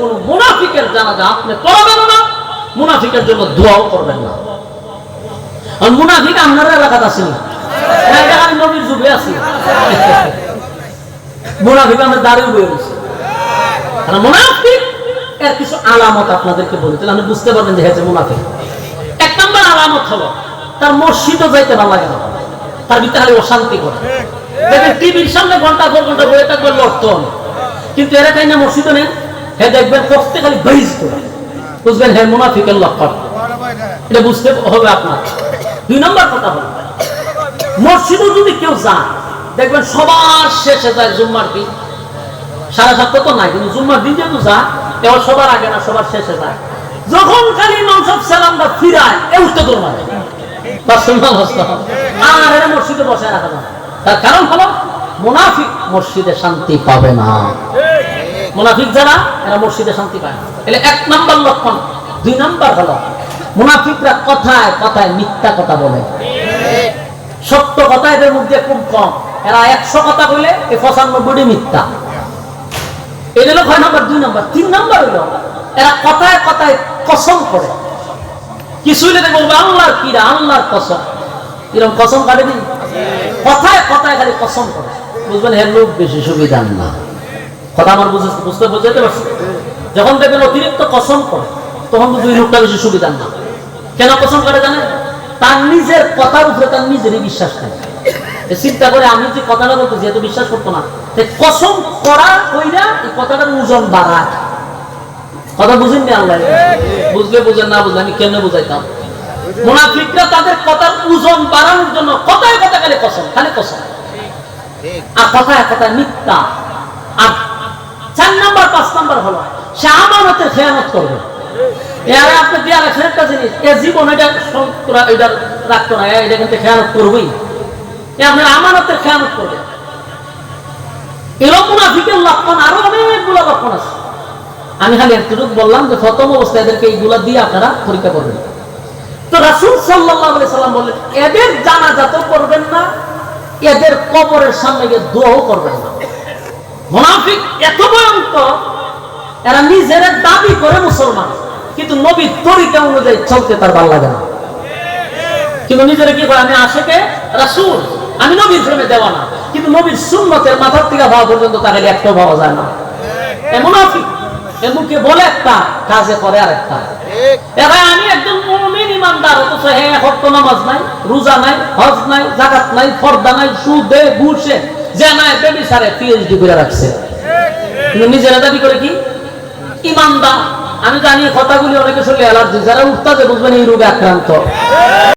কোন মুনাফিকের জানাজা আপনি পড়াবেন না, মুনাফিকের জন্য দোয়াও করবেন না। আর মুনাফিক আপনার এলাকাতে নবীর যুগে মুনাফিক দাঁড়িয়ে মুনাফিক, এর কিছু আলামত আপনাদেরকে বলি, তাহলে আপনি বুঝতে পারবেন যে হয়েছে মুনাফিক। এক নম্বর আলামত হলো, তার মসজিদও যাইতে ভালো লাগে না। তার ভিতরে অশান্তি করে। দেখবেন টিভির সামনে ঘণ্টা পর ঘণ্টা বয়ে থাকবে লড়তন কিন্তু এরা তাই না মসজিদও নেই। হে দেখবেন খালি করে বুঝবেন, হে মুনাফিকের লক্ষণ এটা বুঝতে হবে আপনার। দুই নম্বর কথা মসজিদও যদি কেউ যান দেখবেন সবার শেষে যায় জুম্মার দিন। সাড়ে সাতটা তো নাই, কিন্তু জুম্মার দিন যেহেতু সবার আগে না, সবার শেষে যায়। যখন খালি সালামটা ফিরায়, এ উঠতে তোর মানে আর এরা মসজিদে বসে রাখা তার কারণ হলো, মুনাফিক মসজিদে শান্তি পাবে না। মুনাফিক যারা, এরা মসজিদে শান্তি পায় না। এলে এক নম্বর লক্ষণ, দুই নম্বর হলো, মুনাফিকরা কথায় কথায় মিথ্যা কথা বলে। সত্য কথা এদের মধ্যে খুব কম। এরা একশো কথা বলে এই পঁচানব্বইটি মিথ্যা। এটা হলো ছয় নম্বর, দুই নম্বর। তিন নম্বর হলো, এরা কথায় কথায় কসম করে। কিছু হইলে দেখব আল্লাহর কিরা আল্লাহর কসম। এরকম কসম কাটে দিন কথায় কথায় খালি কসম করে। বুঝবেন, এর লোক বেশি সুবিধা না। কথা আমার বুঝে বুঝতে বুঝতে পারছি? যখন দেখবেন অতিরিক্ত কসম করে, তখন লোকটা বেশি না। কেন কসম করে তার নিজের কথার উপরে তার নিজেরই বিশ্বাস চিন্তা করে আমি যে কথাটা যেহেতু বিশ্বাস করতো না। কসম করা কইরা এই কথাটার ওজন বাড়ায়। কথা বুঝেন আল্লাহ? বুঝলে বুঝেন, না বুঝলে আমি কেন বুঝাইতাম? মুনাফিকরা তাদের কথার ওজন বাড়ানোর জন্য কথায় কথা খালি কসম খালি কসম। আর কথায় কথায় মিথ্যা। চার নাম্বার, পাঁচ নাম্বার হলো। সে আমানতের খেয়ানত করবে। আপনি রাখছেন একটা জিনিস এ জীবন, এটা এটা রাখতো না। এটা কিন্তু খেয়ানত এ আপনার আমানতের খেয়ানত করবে। এরকম লক্ষণ আরও অনেকগুলো লক্ষণ আছে। আমি খালি একটুটুকু বললাম যে প্রথম অবস্থায় এদেরকে এইগুলা দিয়ে আপনারা পরীক্ষা করবেন। তো রাসুল সাল্লাহ সাল্লাম বললেন, এদের জানাজা তো করবেন না, এদের কবরের সামনে গিয়ে দোয়াও করবেন না। মুনাফিক এত ভয়ঙ্কর এরা নিজের দাবি করে মুসলমান কিন্তু নবীর তরিকা অনুযায়ী চলতে তার ভালো লাগে না। কিন্তু নিজেরা কি করে আমি আশেকে রাসুল আমি নবীর প্রেমে দেওয়া না কিন্তু নবীর সুন্নতের মাথার থেকে ভাবা পর্যন্ত তাহলে একটাও পাওয়া যায় না। এমন আফিক এমনকি বলে একটা কাজে করে আর একটা এবার আমি একজন মুমিন ইমানদার অথচ হে হক্ত নামাজ নাই রোজা নাই হজ নাই জাকাত নাই ফর্দা নাই সুদে ঘুষে যে নাই বেবিসারে পিএইচডি করে রাখছে। নিজেরা দাবি করে কি? ইমানদার। আমি জানি কথাগুলি অনেকে শুনলে অ্যালার্জি। যারা উঠতে বুঝবেন এই রোগে আক্রান্ত।